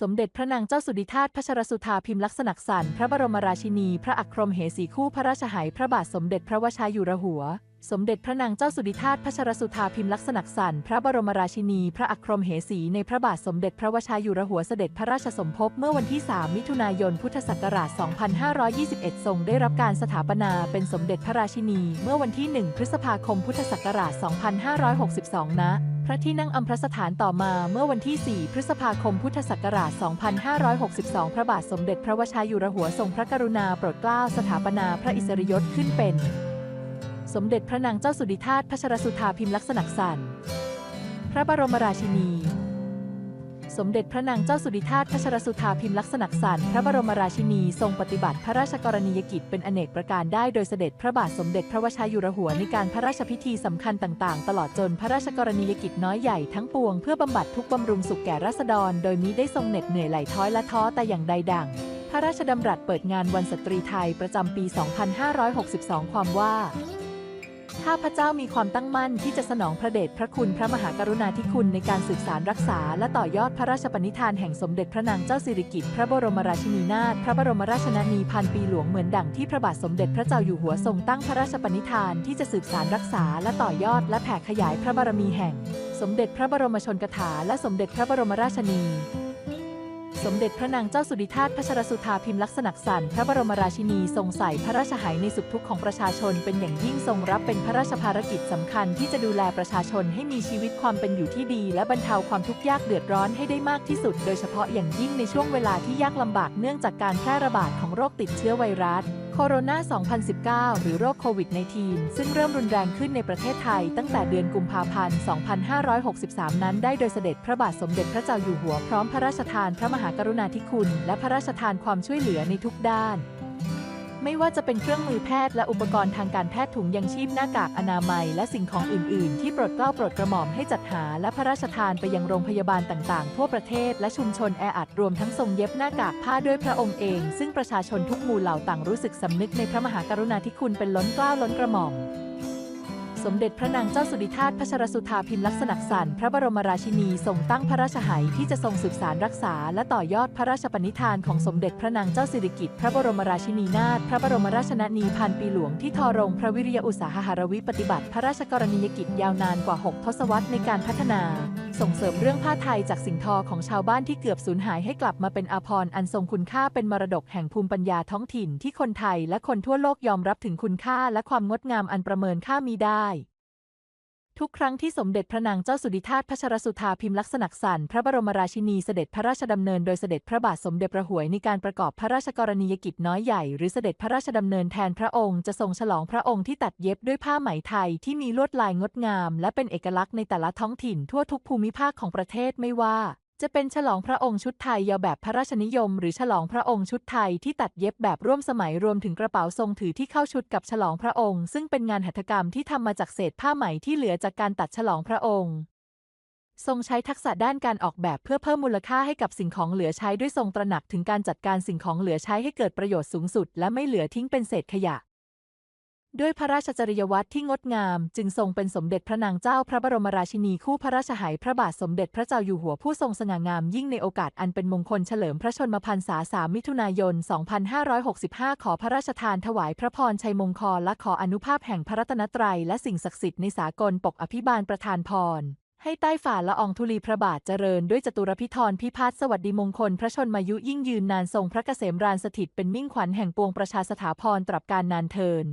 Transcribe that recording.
สมเด็จพระนางเจ้าสุดิธาถพัชรสุธาพิมพ์ลักษณักษณ์พระบรมราชินี พระอัครมเหสีคู่พระราชไหพระบาทสมเด็จพระวชายุรหัว สมเด็จพระนางเจ้าสุดิธาถพัชรสุธาพิมพ์ลักษณักษณ์พระบรมราชินี พระอัครมเหสีในพระบาทสมเด็จพระวชายุรหัวเสด็จพระราชสมภพเมื่อวันที่ 3 มิถุนายนพุทธศักราช 2521 ทรงได้รับการสถาปนาเป็นสมเด็จพระราชินี เมื่อวันที่ 1 พฤษภาคมพุทธศักราช 2562ณพ ระที่นั่งอัมพรสถานต่อมาเมื่อวันที่ 4 พฤษภาคม พุทธศักราช 2562 พระบาทสมเด็จพระวชายุรหัวทรงพระกรุณาโปรดเกล้าสถาปนาพระอิสริยยศขึ้นเป็น สมเด็จพระนางเจ้าสุดิธาตพัชรสุธาพิมพ์ลักษณักษณ์พระบรมราชินี สมเด็จพระนางเจ้าสุดิธาถพัชรสุธาพิมพ์ลักษณักษณ์พระบรมราชินีทรงปฏิบัติพระราชกรณียกิจเป็นอเนกประการได้โดยเสด็จพระบาทสมเด็จพระวชายุรหัวในการพระราชพิธีสำคัญต่างๆ ตลอดจนพระราชกรณียกิจน้อยใหญ่ทั้งปวงเพื่อบำบัดทุกข์บำรุงสุขแก่ราษฎร โดยมิได้ทรงเหน็ดเหนื่อยไหลท้อยและท้อแต่อย่างใดดังพระราชดำรัสเปิดงานวันสตรีไทยประจำปี 2562 ความว่า ข้าพเจ้ามีความตั้งมั่นที่จะสนองพระเดชพระคุณพระมหากรุณาธิคุณในการสืบสารรักษา และต่อยอดพระราชปณิธานแห่งสมเด็จพระนางเจ้าสิริกิติ์พระบรมราชินีนาถพระบรมราชชนนีพันปีหลวงเหมือนดังที่พระบาทสมเด็จพระเจ้าอยู่หัวทรงตั้งพระราชปณิธานที่จะสืบสารรักษา และต่อยอด และแผ่ขยายพระบารมีแห่ง สมเด็จพระบรมชนกถาและสมเด็จพระบรมราชนี สมเด็จพระนางเจ้าสุดิธาตพัชรสุธาพิมพ์ลักษณักสันพระบรมราชินีทรงใส่พระราชไหในสุขทุกข์ของประชาชนเป็นอย่างยิ่งทรงรับเป็นพระราชภารกิจสำคัญที่จะดูแลประชาชนให้มีชีวิตความเป็นอยู่ที่ดี และบรรเทาความทุกข์ยากเดือดร้อนให้ได้มากที่สุด โดยเฉพาะอย่างยิ่งในช่วงเวลาที่ยากลำบากเนื่องจากการแพร่ระบาดของโรคติดเชื้อไวรัส โคโรนา 2019 หรือโรคโควิด -19 ซึ่งเริ่มรุนแรงขึ้นในประเทศไทย ตั้งแต่เดือนกุมภาพันธ์ 2563 นั้นได้โดยเสด็จพระบาทสมเด็จพระเจ้าอยู่หัวพร้อมพระราชทานพระมหากรุณาธิคุณ และพระราชทานความช่วยเหลือในทุกด้าน ไม่ว่าจะเป็นเครื่องมือแพทย์และอุปกรณ์ทางการแพทย์ถุงยังชีพหน้ากากอนามัย และสิ่งของอื่น ๆ ที่โปรดเกล้าโปรดกระหม่อมให้จัดหาและพระราชทานไปยังโรงพยาบาลต่าง ๆ ทั่วประเทศและชุมชนแออัดรวมทั้งทรงเย็บหน้ากากผ้าด้วยพระองค์เอง ซึ่งประชาชนทุกหมู่เหล่าต่างรู้สึกสำนึกในพระมหากรุณาธิคุณเป็นล้นเกล้าล้นกระหม่อม มเด็จพระนางเจ้าสุดิธาถพัชรสุธาพิมพ์ลักษณักษณ์พระบรมราชินีทรงตั้งพระราชหายที่จะทรงสืบสารรักษา และต่อยอดพระราชปณิธานของสมเด็จพระนางเจ้าสิริกิติ์พระบรมราชินีนาถพระบรมราชชนนีพันปีหลวงที่ทอรงพระวิริยอุตสาหารวิปฏิบัติ พระราชกรณียกิจยาวนานกว่า 6 ทศวรรษในการพัฒนา ส่งเสริมเรื่องผ้าไทยจากสิ่งทอของชาวบ้านที่เกือบสูญหายให้กลับมาเป็นอาภรณ์อันทรงคุณค่าเป็นมรดกแห่งภูมิปัญญาท้องถิ่นที่คนไทยและคนทั่วโลกยอมรับถึงคุณค่าและความงดงามอันประเมินค่ามีได้ ทุกครั้งที่สมเด็จพระนางเจ้าสุดิธาตพัชรสุธาพิมพ์ลักษณักษณ์พระบรมราชินีเสด็จพระราชดำเนินโดยเสด็จพระบาทสมเด็จพระหวยในการประกอบพระราชกรณียกิจน้อยใหญ่หรือเสด็จพระราชดำเนินแทนพระองค์จะทรงฉลองพระองค์ที่ตัดเย็บด้วยผ้าไหมไทยที่มีลวดลายงดงาม และเป็นเอกลักษณ์ในแต่ละท้องถิ่นทั่วทุกภูมิภาคของประเทศไม่ว่า จะเป็นฉลองพระองค์ชุดไทยยาวแบบพระราชนิยม หรือฉลองพระองค์ชุดไทยที่ตัดเย็บแบบร่วมสมัยรวมถึงกระเป๋าทรงถือที่เข้าชุดกับฉลองพระองค์ ซึ่งเป็นงานหัตถกรรมที่ทำมาจากเศษผ้าไหมที่เหลือจากการตัดฉลองพระองค์ ทรงใช้ทักษะด้านการออกแบบเพื่อเพิ่มมูลค่าให้กับสิ่งของเหลือใช้ด้วยทรงตระหนักถึงการจัดการสิ่งของเหลือใช้ให้เกิดประโยชน์สูงสุด และไม่เหลือทิ้งเป็นเศษขยะ ด้วยพระราชจริยวัตรที่งดงามจึงทรงเป็นสมเด็จพระนางเจ้าพระบรมราชินีคู่พระราชไหพระบาทสมเด็จพระเจ้าอยู่หัวผู้ทรงสง่างามยิ่งในโอกาสอันเป็นมงคลเฉลิมพระชนมพรรษาสามมิถุนายน 2565 ขอพระราชทานถวายพระพรชัยมงคลและขออนุภาพแห่งพระรัตนตรัยและสิ่งศักดิ์สิทธิ์ในสากลปกอภิบาลประทานพรให้ใต้ฝ่าละอองธุลีพระบาทเจริญด้วยจตุรพิธรพิพัฒน์สวัสดิมงคล พระชนมายุยิ่งยืนนานทรงพระเกษมรานสถิตเป็นมิ่งขวัญแห่งปวงประชาสถาพรตรับการนานเทิน